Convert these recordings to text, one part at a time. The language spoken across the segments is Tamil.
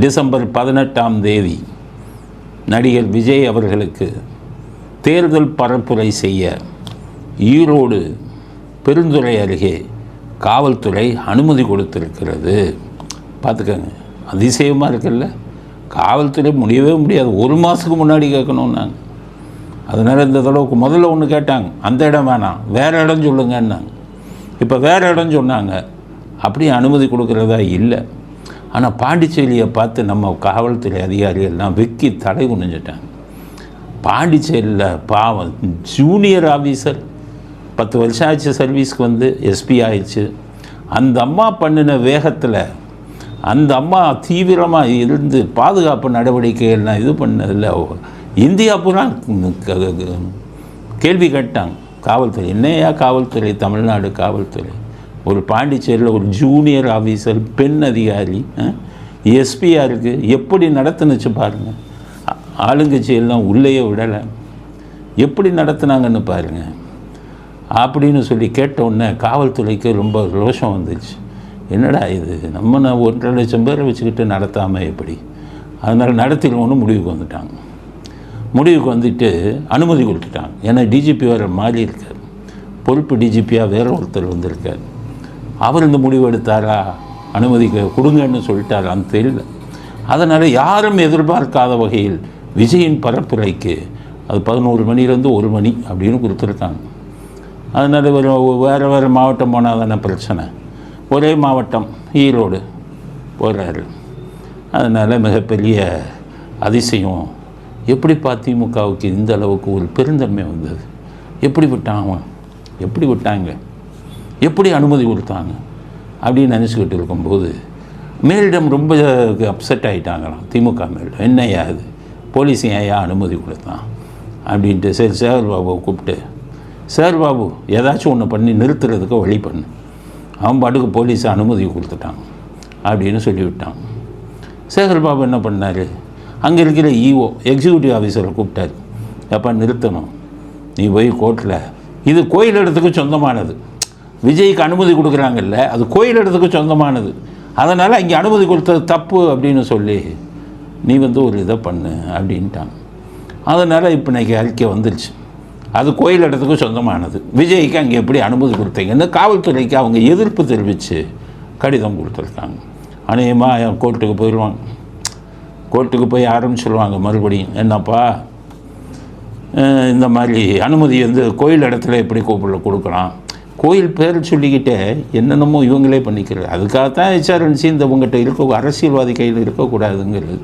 டிசம்பர் பதினெட்டாம் தேதி நடிகர் விஜய் அவர்களுக்கு தேர்தல் பரப்புரை செய்ய ஈரோடு பெருந்துறை அருகே காவல்துறை அனுமதி கொடுத்திருக்கிறது. பார்த்துக்கங்க அதிசயமாக இருக்குல்ல? காவல்துறை முடியவே முடியாது. ஒரு மாதத்துக்கு முன்னாடி கேட்கணும் நாங்கள் அதனால் இந்த தடவைக்கு முதல்ல ஒன்று கேட்டாங்க. அந்த இடம் வேணாம். வேறு இடம் சொல்லுங்கன்னாங்க. இப்போ வேறு இடம் சொன்னாங்க. அப்படியே அனுமதி கொடுக்குறதா இல்லை. ஆனால் பாண்டிச்சேரியை பார்த்து நம்ம காவல்துறை அதிகாரிகள்லாம் வெக்கி தடை குனிஞ்சிட்டாங்க. பாண்டிச்சேரியில் பாவம் ஜூனியர் ஆஃபீஸர் பத்து வருஷம் ஆயிடுச்சு சர்வீஸ்க்கு வந்து எஸ்பி ஆயிடுச்சு. அந்த அம்மா பண்ணின வேகத்தில் அந்த அம்மா தீவிரமாக இருந்து பாதுகாப்பு நடவடிக்கைகள்லாம் இது பண்ணதில்ல இந்தியா பூரா கேள்வி கேட்டாங்க. காவல்துறை என்னையா காவல்துறை? தமிழ்நாடு காவல்துறை. ஒரு பாண்டிச்சேரியில் ஒரு ஜூனியர் ஆஃபீஸர் பெண் அதிகாரி எஸ்பியாக எப்படி நடத்துனுச்சு பாருங்கள் ஆளுங்கட்சியெல்லாம் உள்ளேயே விடலை. எப்படி நடத்துனாங்கன்னு பாருங்கள் அப்படின்னு சொல்லி கேட்ட உடனே காவல்துறைக்கு ரொம்ப ரோஷம் வந்துச்சு. என்னடா இது? நம்ம நான் ஒன்றரை லட்சம் பேரை வச்சுக்கிட்டு நடத்தாமல் எப்படி? அதனால் நடத்திடுவோன்னு முடிவுக்கு வந்துட்டாங்க. முடிவுக்கு வந்துட்டு அனுமதி கொடுத்துட்டாங்க. ஏன்னா டிஜிபி வேறு மாறி இருக்கார் பொறுப்பு டிஜிபியாக வேற ஒருத்தர் வந்திருக்கார். அவர் இந்த முடிவு எடுத்தாரா? அனுமதி க- கொடுங்கன்னு சொல்லிட்டாரான்னு தெரியல. அதனால் யாரும் எதிர்பார்க்காத வகையில் விஜயின் பரப்புரைக்கு அது பதினோரு மணிலேருந்து ஒரு மணி அப்படின்னு கொடுத்துருக்காங்க. அதனால் ஒரு வேறு வேறு மாவட்டம் போனால் தானே பிரச்சனை. ஒரே மாவட்டம் ஈரோடு போகிறாரு அதனால் மிகப்பெரிய அதிசயம். எப்படி திமுகவுக்கு இந்த அளவுக்கு ஒரு பெருந்தன்மை வந்தது? எப்படி விட்டான் அவன்? எப்படி விட்டாங்க? எப்படி அனுமதி கொடுத்தாங்க அப்படின்னு நினச்சிக்கிட்டு இருக்கும்போது மேலிடம் ரொம்ப அப்செட் ஆகிட்டாங்களாம் திமுக மேலிடம். என்னையா இது? போலீஸ் ஏன்யா அனுமதி கொடுத்தான்? அப்படின்ட்டு சரி சேகர் பாபுவை கூப்பிட்டு சேகர் பாபு ஏதாச்சும் ஒன்று பண்ணி நிறுத்துறதுக்கு வழி பண்ணு. அவன் பாட்டுக்கு போலீஸ் அனுமதி கொடுத்துட்டாங்க அப்படின்னு சொல்லிவிட்டாங்க சேகர் பாபு என்ன பண்ணார்? அங்கே இருக்கிற இஓ எக்ஸிக்யூட்டிவ் ஆஃபீஸரை கூப்பிட்டாரு. எப்போ நிறுத்தணும். நீ போய் கோர்ட்டில் இது கோயில் இடத்துக்கு சொந்தமானது. விஜய்க்கு அனுமதி கொடுக்குறாங்கல்ல அது கோயில் இடத்துக்கு சொந்தமானது. அதனால் இங்கே அனுமதி கொடுத்தது தப்பு அப்படின்னு சொல்லி நீ வந்து ஒரு இதை பண்ணு அப்படின்ட்டாங்க. அதனால் இப்போ இன்றைக்கி அறிக்கை வந்துருச்சு. அது கோயில் இடத்துக்கு சொந்தமானது. விஜய்க்கு அங்கே எப்படி அனுமதி கொடுத்தீங்கன்னு காவல்துறைக்கு அவங்க எதிர்ப்பு தெரிவித்து கடிதம் கொடுத்துருக்காங்க. அநேகமாக கோர்ட்டுக்கு போயிடுவாங்க கோர்ட்டுக்கு போய் ஆரம்பிச்சிடுவாங்க மறுபடியும் என்னப்பா இந்த மாதிரி அனுமதி வந்து கோயில் இடத்துல எப்படி கூப்பிட கொடுக்கலாம். கோயில் பேர் சொல்லிக்கிட்டே என்னென்னமோ இவங்களே பண்ணிக்கிறது அதுக்காகத்தான் ஹெச்ஆர்என்சி இந்த உங்கள்கிட்ட இருக்க அரசியல்வாதி கையில் இருக்கக்கூடாதுங்கிறது.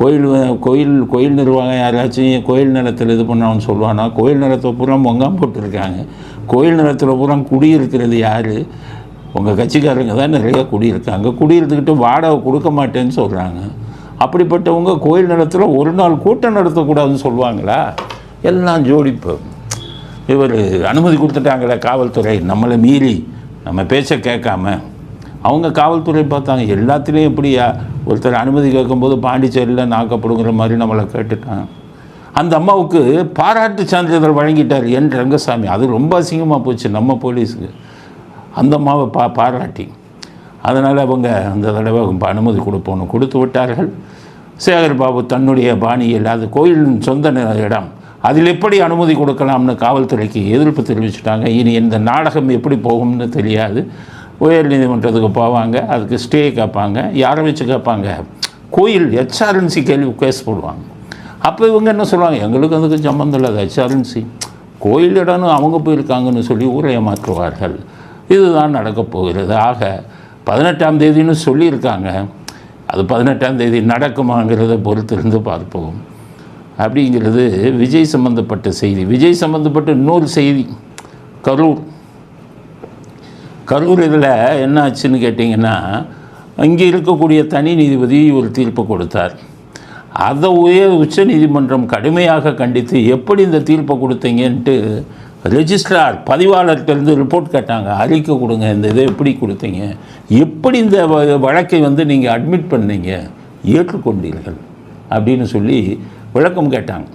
கோயில் கோயில் கோயில் நிர்வாகம் யாராச்சும் கோயில் நிலத்தில் இது பண்ணான்னு சொல்லுவானா? கோயில் நிலத்தை பூரா மொங்காம் போட்டிருக்காங்க. கோயில் நிலத்தில் பூரா குடியிருக்கிறது யார்? உங்கள் கட்சிக்காரங்க தான் நிறைய குடியிருக்காங்க. குடியிருந்துக்கிட்டு வாடகை கொடுக்க மாட்டேன்னு சொல்கிறாங்க அப்படிப்பட்டவங்க கோயில் நிலத்தில் ஒரு நாள் கூட்டம் நடத்தக்கூடாதுன்னு சொல்லுவாங்களா? எல்லாம் ஜோடிப்பு இவர் அனுமதி கொடுத்துட்டாங்களே காவல்துறை. நம்மளை மீறி நம்ம பேச்சை கேட்காம அவங்க காவல்துறை பார்த்தாங்க எல்லாத்துலேயும் எப்படியா? ஒருத்தர் அனுமதி கேட்கும்போது பாண்டிச்சேரியில் நாக்கப்படுங்கிற மாதிரி நம்மளை கேட்டுட்டாங்க. அந்த அம்மாவுக்கு பாராட்டு சான்றிதழ் வழங்கிட்டார் என் ரங்கசாமி. அது ரொம்ப அசிங்கமாக போச்சு நம்ம போலீஸுக்கு. அந்த அம்மாவை பா பாராட்டி. அதனால் அவங்க அந்த தடவை அனுமதி கொடுப்போன்னு கொடுத்து விட்டார்கள். சேகர் பாபு தன்னுடைய பாணியில் அது கோயிலின் சொந்த இடம். அதில் எப்படி அனுமதி கொடுக்கலாம்னு காவல்துறைக்கு எதிர்ப்பு தெரிவிச்சுட்டாங்க. இனி இந்த நாடகம் எப்படி போகும்னு தெரியாது. உயர் நீதிமன்றத்துக்கு போவாங்க அதுக்கு ஸ்டே கேட்பாங்க. யாரை வச்சு கேட்பாங்க? கோயில் ஹெச்ஆர்என்சி கேள்வி கேஸ் போடுவாங்க. அப்போ இவங்க என்ன சொல்லுவாங்க? எங்களுக்கு அதுக்கு சம்மந்தம் இல்லை ஹெச்ஆர்என்சி கோயில் இடம்னு அவங்க போயிருக்காங்கன்னு சொல்லி ஊரை ஏமாற்றுவார்கள் இதுதான் நடக்கப் போகிறது. ஆக பதினெட்டாம் தேதின்னு சொல்லியிருக்காங்க. அது பதினெட்டாம் தேதி நடக்குமாங்கிறத பொறுத்திருந்து பார்ப்போம். அப்படிங்கிறது விஜய் சம்பந்தப்பட்ட செய்தி. விஜய் சம்பந்தப்பட்ட இன்னொரு செய்தி. கரூர். கரூர் இதில் என்ன ஆச்சுன்னு கேட்டிங்கன்னா அங்கே இருக்கக்கூடிய தனி நீதிபதி ஒரு தீர்ப்பு கொடுத்தார். அதை உயர் உச்ச நீதிமன்றம் கடுமையாக கண்டித்து எப்படி இந்த தீர்ப்பை கொடுத்தீங்கன்ட்டு ரெஜிஸ்ட்ரார் பதிவாளர்கிட்டருந்து ரிப்போர்ட் கேட்டாங்க. அறிக்கை கொடுங்க இந்த இதை எப்படி கொடுத்தீங்க? எப்படி இந்த வ- வழக்கை வந்து நீங்கள் அட்மிட் பண்ணீங்க? ஏற்றுக்கொண்டீர்கள்? அப்படின்னு சொல்லி விளக்கம் கேட்டாங்க.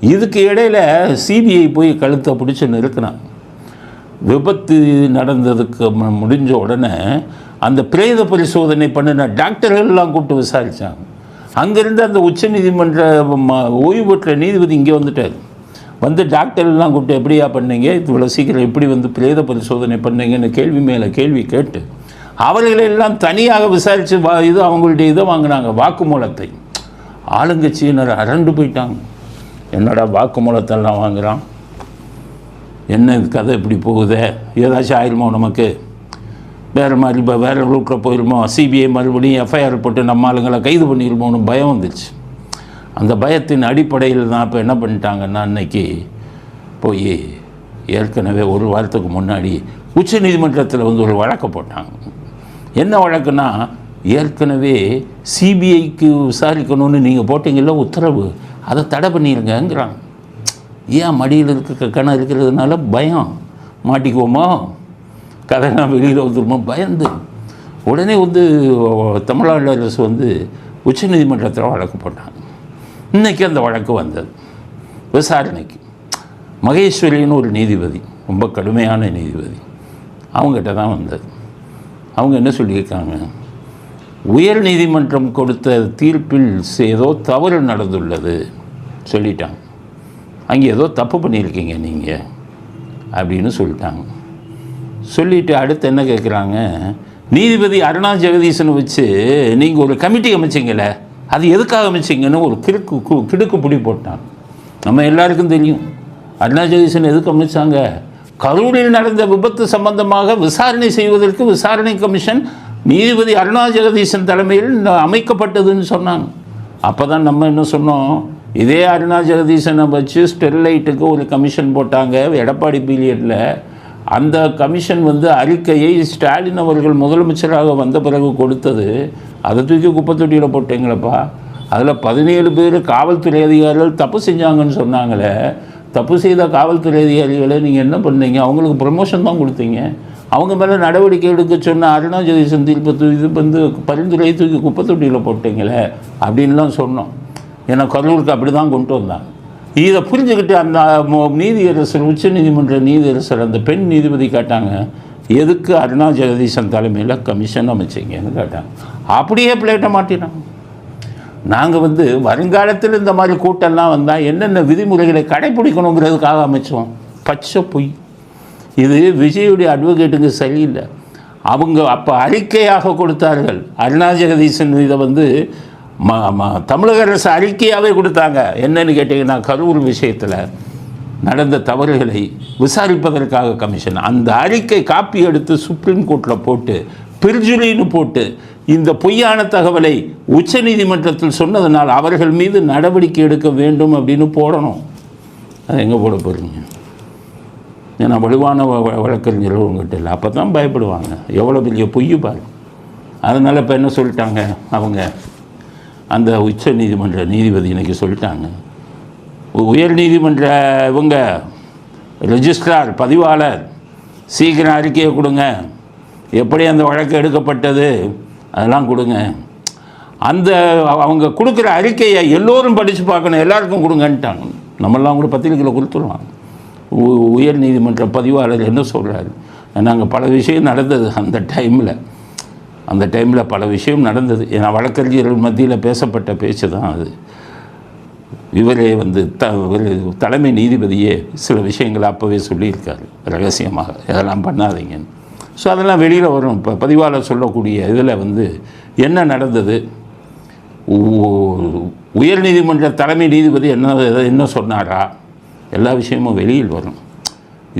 இதுக்கு இடையில் சிபிஐ போய் கழுத்தை பிடிச்சி நிறுத்தினான் விபத்து நடந்ததுக்கு முடிஞ்ச உடனே அந்த பிரேத பரிசோதனை பண்ணின டாக்டர்கள்லாம் கூப்பிட்டு விசாரித்தாங்க அங்கேருந்து அந்த உச்சநீதிமன்ற ம- ஓய்வு பெற்ற நீதிபதி இங்கே வந்துட்டார். வந்து டாக்டர் எல்லாம் கூப்பிட்டு எப்படியா பண்ணீங்க? இவ்வளோ சீக்கிரம் எப்படி வந்து பிரேத பரிசோதனை பண்ணீங்கன்னு கேள்வி மேலே கேள்வி கேட்டு அவர்களெல்லாம் தனியாக விசாரித்து வா இது அவங்களுடைய இதை வாங்கினாங்க வாக்குமூலத்தை. ஆளுங்கட்சியினர் அரண்டு போயிட்டாங்க. என்னடா வாக்குமூலத்தெல்லாம் வாங்குகிறான் என்ன இது கதை இப்படி போகுதே? ஏதாச்சும் ஆயிருமோ நமக்கு? வேறு மாதிரி இப்போ வேறு ரூட்டில் போயிருமோ? சிபிஐ மறுபடியும் எஃப்ஐஆர் போட்டு நம்ம ஆளுங்களை கைது பண்ணிடுமோன்னு பயம் வந்துச்சு அந்த பயத்தின் அடிப்படையில் தான் இப்போ என்ன பண்ணிட்டாங்கன்னா அன்னைக்கு போய் ஏற்கனவே ஒரு வாரத்துக்கு முன்னாடி உச்சநீதிமன்றத்தில் வந்து ஒரு வழக்கு போட்டாங்க. என்ன வழக்குன்னா ஏற்கனவே சிபிஐக்கு விசாரிக்கணும்னு நீங்கள் போட்டீங்கல்ல உத்தரவு. அதை தடை பண்ணிடுங்கங்கிறாங்க ஏன் மடியில் இருக்க கணம் இருக்கிறதுனால பயம்? மாட்டிக்குவோமோ? கதைலாம் வெளியில் வந்துருமோ? பயந்து. உடனே வந்து தமிழ்நாடு அரசு வந்து உச்சநீதிமன்றத்தில் வழக்கு போட்டாங்க. இன்னைக்கு அந்த வழக்கு வந்தது. விசாரணைக்கு. மகேஸ்வரின்னு ஒரு நீதிபதி ரொம்ப கடுமையான நீதிபதி. அவங்ககிட்ட தான் வந்தது. அவங்க என்ன சொல்லியிருக்காங்க? உயர் நீதிமன்றம் கொடுத்த தீர்ப்பில் ஏதோ தவறு நடந்துள்ளது சொல்லிட்டாங்க. அங்கே ஏதோ தப்பு பண்ணியிருக்கீங்க நீங்கள் அப்படின்னு சொல்லிட்டாங்க. சொல்லிட்டு அடுத்து என்ன கேட்குறாங்க? நீதிபதி அருணா ஜெகதீசனை வச்சு நீங்கள் ஒரு கமிட்டி அமைச்சிங்களே அது எதுக்காக அமைச்சிங்கன்னு ஒரு கிறுக்கு கு- கிடுக்கு பிடி போட்டாங்க. நம்ம எல்லாருக்கும் தெரியும். அருணா ஜெகதீசன் எதுக்கு அமைச்சாங்க? கரூரில் நடந்த விபத்து சம்பந்தமாக விசாரணை செய்வதற்கு விசாரணை கமிஷன் நீதிபதி அருணா ஜெகதீசன் தலைமையில் அமைக்கப்பட்டதுன்னு சொன்னாங்க. அப்போ தான் நம்ம என்ன சொன்னோம்? இதே அருணா ஜெகதீசனை வச்சு ஸ்டெர்லைட்டுக்கு ஒரு கமிஷன் போட்டாங்க எடப்பாடி பீரியடில். அந்த கமிஷன் வந்து அறிக்கையை ஸ்டாலின் அவர்கள் முதலமைச்சராக வந்த பிறகு கொடுத்தது. அதை தூக்கி குப்பை தொட்டியில் போட்டீங்களப்பா. அதில் பதினேழு பேர் காவல்துறை அதிகாரிகள் தப்பு செஞ்சாங்கன்னு சொன்னாங்களே. தப்பு செய்த காவல்துறை அதிகாரிகளை நீங்கள் என்ன பண்ணீங்க? அவங்களுக்கு ப்ரமோஷன் தான் கொடுத்தீங்க. அவங்க மேலே நடவடிக்கை எடுக்க சொன்ன அருணா ஜெகதீசன் தூ- இது வந்து பரிந்துரை தூக்கி குப்பை தொட்டியில் போட்டீங்களே அப்படின்லாம் சொன்னோம். ஏன்னா கரூருக்கு அப்படி தான் கொண்டு வந்தாங்க. இதை புரிஞ்சுக்கிட்டு அந்த நீதியரசர் நீதியரசர் உச்சநீதிமன்ற நீதியரசர் அந்த பெண் நீதிபதி கேட்டாங்க எதுக்கு அருணா ஜெகதீசன் தலைமையில் கமிஷன் அமைச்சிங்கன்னு கேட்டாங்க. அப்படியே பிளேட்டை மாட்டினாங்க. நாங்கள் வந்து வருங்காலத்தில் இந்த மாதிரி கூட்டம்லாம் வந்தால் என்னென்ன விதிமுறைகளை கடைப்பிடிக்கணுங்கிறதுக்காக அமைச்சோம். பச்சை பொய். இது விஜயுடைய அட்வொகேட்டுக்கு சரியில்லை. அவங்க அப்போ அறிக்கையாக கொடுத்தார்கள். அருணா ஜெகதீசன் இதை வந்து ம தமிழக அரசு அறிக்கையாகவே கொடுத்தாங்க. என்னன்னு கேட்டிங்கன்னா கரூர் விஷயத்தில் நடந்த தவறுகளை விசாரிப்பதற்காக கமிஷன். அந்த அறிக்கை காப்பி எடுத்து சுப்ரீம் கோர்ட்டில் போட்டு பிரிஜுலின்னு போட்டு இந்த பொய்யான தகவலை உச்சநீதிமன்றத்தில் சொன்னதனால் அவர்கள் மீது நடவடிக்கை எடுக்க வேண்டும் அப்படின்னு போடணும். அது எங்கே போட போகிறீங்க ஏன்னா வலுவான வ- வழக்கறிஞர்கள் உங்கள்கிட்ட இல்லை. அப்போ தான் பயப்படுவாங்க. எவ்வளோ பெரிய பொய் பாரு. அதனால் இப்போ என்ன சொல்லிட்டாங்க அவங்க? அந்த உச்ச நீதிமன்ற நீதிபதி இன்றைக்கி சொல்லிட்டாங்க. உயர் நீதிமன்ற இவங்க ரெஜிஸ்ட்ரார் பதிவாளர் சீக்கிரம் அறிக்கையை கொடுங்க. எப்படி அந்த வழக்கு எடுக்கப்பட்டது? அதெல்லாம் கொடுங்க. அந்த அவங்க கொடுக்குற அறிக்கையை எல்லோரும் படித்து பார்க்கணும். எல்லாருக்கும் கொடுங்கன்ட்டாங்க. நம்மெல்லாம் கூட பத்திரிக்கையில் கொடுத்துருவாங்க. உயர் நீதிமன்ற பதிவாளர் என்ன சொல்கிறாரு நாங்கள் பல விஷயம் நடந்தது அந்த டைமில். அந்த டைமில் பல விஷயம் நடந்தது. ஏன்னா வழக்கறிஞர்கள் மத்தியில் பேசப்பட்ட பேச்சு தான் அது. இவரே வந்து த தலைமை நீதிபதியே சில விஷயங்களை அப்போவே சொல்லியிருக்காரு. ரகசியமாக. இதெல்லாம் பண்ணாதீங்கன்னு. ஸோ அதெல்லாம் வெளியில் வரும். இப்போ பதிவாளர் சொல்லக்கூடிய இதில் வந்து என்ன நடந்தது? உயர் உயர்நீதிமன்ற தலைமை நீதிபதி என்ன என்ன சொன்னாரா? எல்லா விஷயமும் வெளியில் வரும்.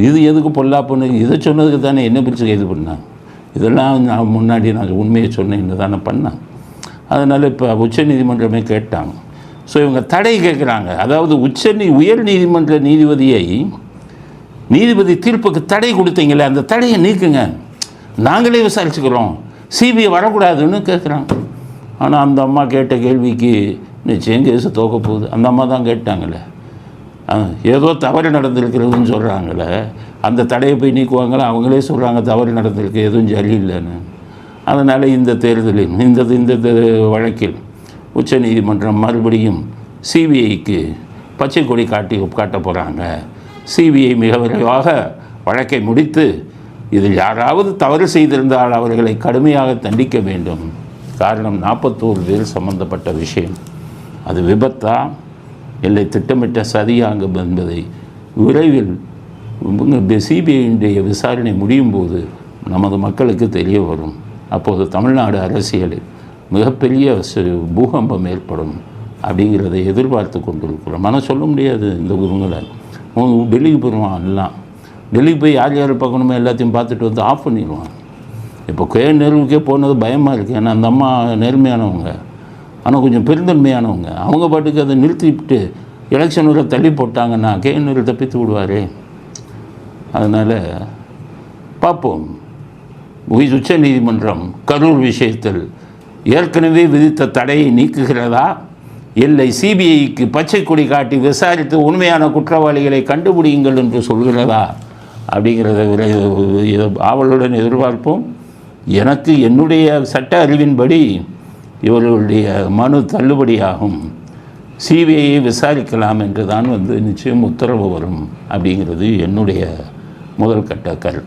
இது எதுக்கு பொல்லாப்புன்னு இதை சொன்னதுக்கு தானே என்ன பிரித்து கைது பண்ணாங்க இதெல்லாம் நான் முன்னாடி நான் உண்மையை சொன்னேன்னு தானே பண்ணேன் அதனால் இப்போ உச்ச நீதிமன்றமே கேட்டாங்க. ஸோ இவங்க தடை கேட்குறாங்க அதாவது உச்ச நீ உயர் நீதிமன்ற நீதிபதியை நீதிபதி தீர்ப்புக்கு தடை கொடுத்தீங்களே அந்த தடையை நீக்குங்க. நாங்களே விசாரிச்சுக்கிறோம். சிபிஐ வரக்கூடாதுன்னு கேட்குறாங்க ஆனால் அந்த அம்மா கேட்ட கேள்விக்கு நிச்சயம் கேஸு தோக்க போகுது. அந்த அம்மா தான் கேட்டாங்களே. ஏதோ தவறு நடந்திருக்கிறதுன்னு சொல்கிறாங்களே அந்த தடையை போய் நீக்குவாங்களா? அவங்களே சொல்கிறாங்க தவறு நடந்திருக்கு எதுவும் சரியில்லைன்னு. அதனால் இந்த தேர்தலில் இந்த இந்த வழக்கில் வழக்கில் உச்சநீதிமன்றம் மறுபடியும் சிபிஐக்கு பச்சை கொடி காட்டி காட்ட போகிறாங்க சிபிஐ மிக விரைவாக வழக்கை முடித்து இதில் யாராவது தவறு செய்திருந்தால் அவர்களை கடுமையாக தண்டிக்க வேண்டும். காரணம் நாற்பத்தோரு பேர் சம்பந்தப்பட்ட விஷயம். அது விபத்தா? இல்லை திட்டமிட்ட சதியாங்க என்பதை விரைவில் சிபிஐடைய விசாரணை முடியும் போது நமது மக்களுக்கு தெரிய வரும். அப்போது தமிழ்நாடு அரசியலில் மிகப்பெரிய சு- பூகம்பம் ஏற்படும் அப்படிங்கிறதை எதிர்பார்த்து கொண்டிருக்கிறோம். ஆனால் சொல்ல முடியாது இந்த குருங்களை டெல்லிக்கு போயிடுவான் எல்லாம். டெல்லிக்கு போய் யார் யார் பார்க்கணுமோ எல்லாத்தையும் பார்த்துட்டு வந்து ஆஃப் பண்ணிடுவான். இப்போ கே நேருவுக்கே போனது பயமாக இருக்குது ஏன்னா அந்த அம்மா நேர்மையானவங்க. ஆனால் கொஞ்சம் பெருந்தன்மையானவங்க. அவங்க பாட்டுக்கு அதை நிறுத்திவிட்டு எலெக்ஷன் வரை தள்ளி போட்டாங்கன்னா கே தப்பித்து விடுவாரே. அதனால் பார்ப்போம். உச்ச நீதிமன்றம் கரூர் விஷயத்தில் ஏற்கனவே விதித்த தடையை நீக்குகிறதா? இல்லை சிபிஐக்கு பச்சை கொடி காட்டி விசாரித்து உண்மையான குற்றவாளிகளை கண்டுபிடியுங்கள் என்று சொல்கிறதா? அப்படிங்கிறத ஆவலுடன் எதிர்பார்ப்போம். எனக்கு என்னுடைய சட்ட அறிவின்படி இவர்களுடைய மனு தள்ளுபடியாகும். சிபிஐயை விசாரிக்கலாம் என்று தான் வந்து நிச்சயம் உத்தரவு வரும் அப்படிங்கிறது என்னுடைய முதல் கட்ட கருத்து